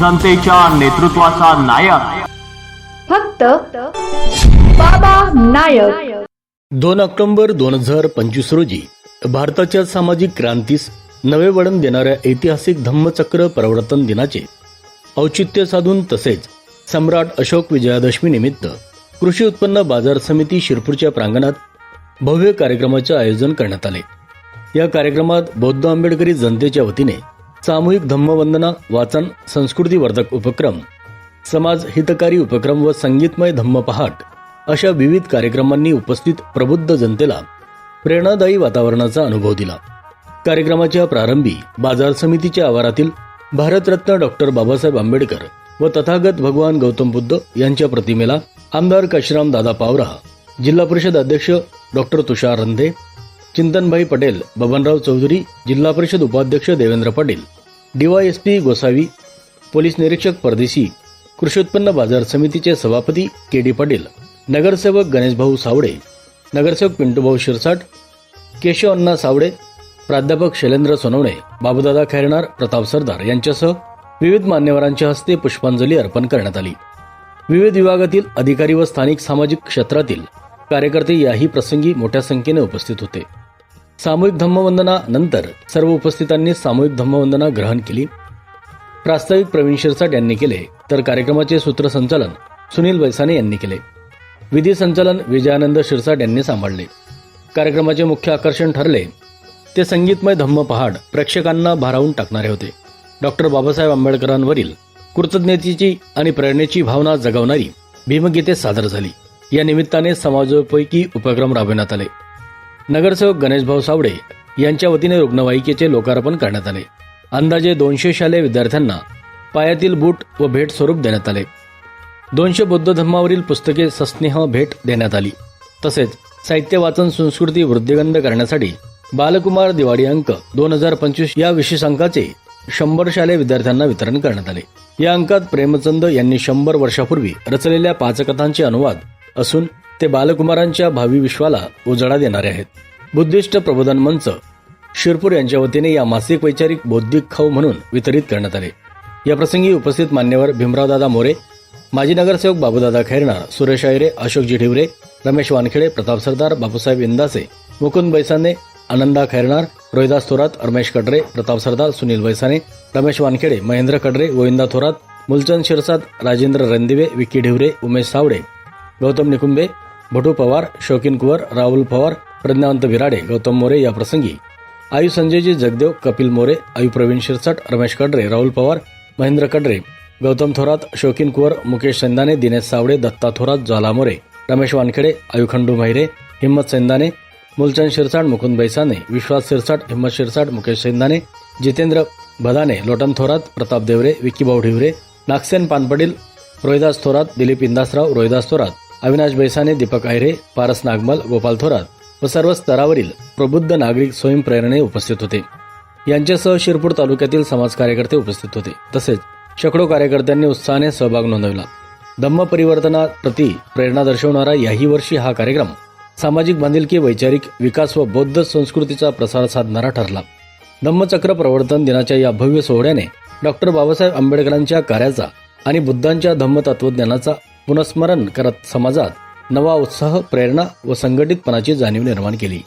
जनतेच्या नेतृत्वाचा नायक. फक्त बाबा नायक. दोन ऑक्टोबर दोन हजार पंचवीस रोजी भारताच्या सामाजिक क्रांतीस नवे वळण देणाऱ्या ऐतिहासिक धम्मचक्र प्रवर्तन दिनाचे औचित्य साधून तसेच सम्राट अशोक विजयादशमी निमित्त कृषी उत्पन्न बाजार समिती शिरपूरच्या प्रांगणात भव्य कार्यक्रमाचे आयोजन करण्यात आले. या कार्यक्रमात बौद्ध आंबेडकरी जनतेच्या वतीने सामूहिक धम्मवंदना वाचन संस्कृतीवर्धक उपक्रम समाज हितकारी उपक्रम व संगीतमय धम्म पहाट अशा विविध कार्यक्रमांनी उपस्थित प्रबुद्ध जनतेला प्रेरणादायी वातावरणाचा अनुभव दिला. कार्यक्रमाच्या प्रारंभी बाजार समितीच्या आवारातील भारतरत्न डॉक्टर बाबासाहेब आंबेडकर व तथागत भगवान गौतम बुद्ध यांच्या प्रतिमेला आमदार काशीराम दादा पावरा जिल्हा परिषद अध्यक्ष डॉक्टर तुषार रंधे चिंतनभाई पटेल बबनराव चौधरी जिल्हा परिषद उपाध्यक्ष देवेंद्र पाटील डीवायएसपी गोसावी पोलीस निरीक्षक परदेशी कृषी उत्पन्न बाजार समितीचे सभापती के डी पाटील नगरसेवक गणेशभाऊ सावडे नगरसेवक पिंटूभाऊ शिरसाट केशव अण्णा सावडे प्राध्यापक शैलेंद्र सोनवणे बाबूदादा खैरणार प्रताप सरदार यांच्यासह विविध मान्यवरांच्या हस्ते पुष्पांजली अर्पण करण्यात आली. विविध विभागातील अधिकारी व स्थानिक सामाजिक क्षेत्रातील कार्यकर्ते याही प्रसंगी मोठ्या संख्येने उपस्थित होते. सामूहिक धम्मवंदना नंतर सर्व उपस्थितांनी सामूहिक धम्मवंदना ग्रहण केली. प्रास्ताविक प्रवीण शिरसाट यांनी केले तर कार्यक्रमाचे सूत्रसंचालन सुनील वैसाने यांनी केले. विधी संचालन विजयानंद शिरसाट यांनी सांभाळले. कार्यक्रमाचे मुख्य आकर्षण ठरले ते संगीतमय धम्म पहाड प्रेक्षकांना भारावून टाकणारे होते. डॉक्टर बाबासाहेब आंबेडकरांवरील कृतज्ञतेची आणि प्रेरणेची भावना जगवणारी भीमगीते सादर झाली. या निमित्ताने समाजोपैकी उपक्रम राबविण्यात आले. नगरसेवक गणेशभाऊ सावडे यांच्या वतीने रुग्णवाहिकेचे लोकार्पण करण्यात आले. अंदाजे दोनशे शालेय विद्यार्थ्यांना पायातील बूट व भेट स्वरूप देण्यात आले. दोनशे बौद्ध धर्मावरील पुस्तके सस्नेह भेट देण्यात आली. तसेच साहित्य वाचन संस्कृती वृद्धिगंध करण्यासाठी बालकुमार दिवाळी अंक दोन हजार पंचवीस या विशेष अंकाचे शंभर शालेय विद्यार्थ्यांना वितरण करण्यात आले. या अंकात प्रेमचंद यांनी शंभर वर्षापूर्वी रचलेल्या पाच कथांचे अनुवाद असून ते बालकुमारांच्या भावी विश्वाला उजाळा देणारे आहेत. बुद्धिस्ट प्रबोधन मंच शिरपूर यांच्या वतीने या मासिक वैचारिक बौद्धिक खाऊ म्हणून वितरित करण्यात आले. या प्रसंगी उपस्थित मान्यवर भीमरावदादा मोरे माजी नगरसेवक बाबूदादा खैरणार सुरेश आयरे अशोकजी ढिवरे रमेश वानखेडे प्रताप सरदार बापूसाहेब इंदासे मुकुंद बैसाने आनंदा खैरणार रोहिदास थोरात रमेश कडरे प्रताप सरदार सुनील बैसाने रमेश वानखेडे महेंद्र कडरे गोविंदा थोरात मुलचंद शिरसाद राजेंद्र रणदिवे विक्की ढिवरे उमेश सावडे गौतम निकुंबे भटू पवार शौकीन कुवर राहुल पवार प्रज्ञावंत विराडे गौतम मोरे या प्रसंगी आयु संजयजी जगदेव कपिल मोरे आयु प्रवीण शिरसट रमेश कडरे राहुल पवार महेंद्र कडरे गौतम थोरात शौकीन कुवर मुकेश सेंदाने दिनेश सावडे दत्ता थोरात ज्वाला मोरे रमेश वानखेडे आयुखंडू महिरे हिम्मत सेंदाने मुलचंद शिरसाट मुकुंद बैसाने विश्वास शिरसाट हिम्मत शिरसाट मुकेश सेंदाने जितेंद्र भदाने लोटन थोरात प्रताप देवरे विकीभाऊ ढिवरे नागसेन पानपडील रोहिदास थोरात दिलीप इंदासराव रोहिदास थोरात अविनाश बैसाने दीपक आयरे पारस नागमल गोपाल थोरात व सर्व स्तरावरील प्रबुद्ध नागरिक स्वयंप्रेरणे उपस्थित होते. यांच्यासह शिरपूर तालुक्यातील समाज कार्यकर्ते उपस्थित होते. तसेच शेकडो कार्यकर्त्यांनी उत्साहाने सहभाग नोंदवला. धम्म परिवर्तनाप्रती प्रेरणा दर्शवणारा याही वर्षी हा कार्यक्रम सामाजिक बांधिलकी वैचारिक विकास व बौद्ध संस्कृतीचा प्रसार साधणारा ठरला. धम्मचक्र प्रवर्तन दिनाच्या या भव्य सोहळ्याने डॉक्टर बाबासाहेब आंबेडकरांच्या कार्याचा आणि बुद्धांच्या धम्म तत्वज्ञानाचा पुनस्मरण करत समाजात नवा उत्साह प्रेरणा व संघटितपणाची जाणीव निर्माण केली.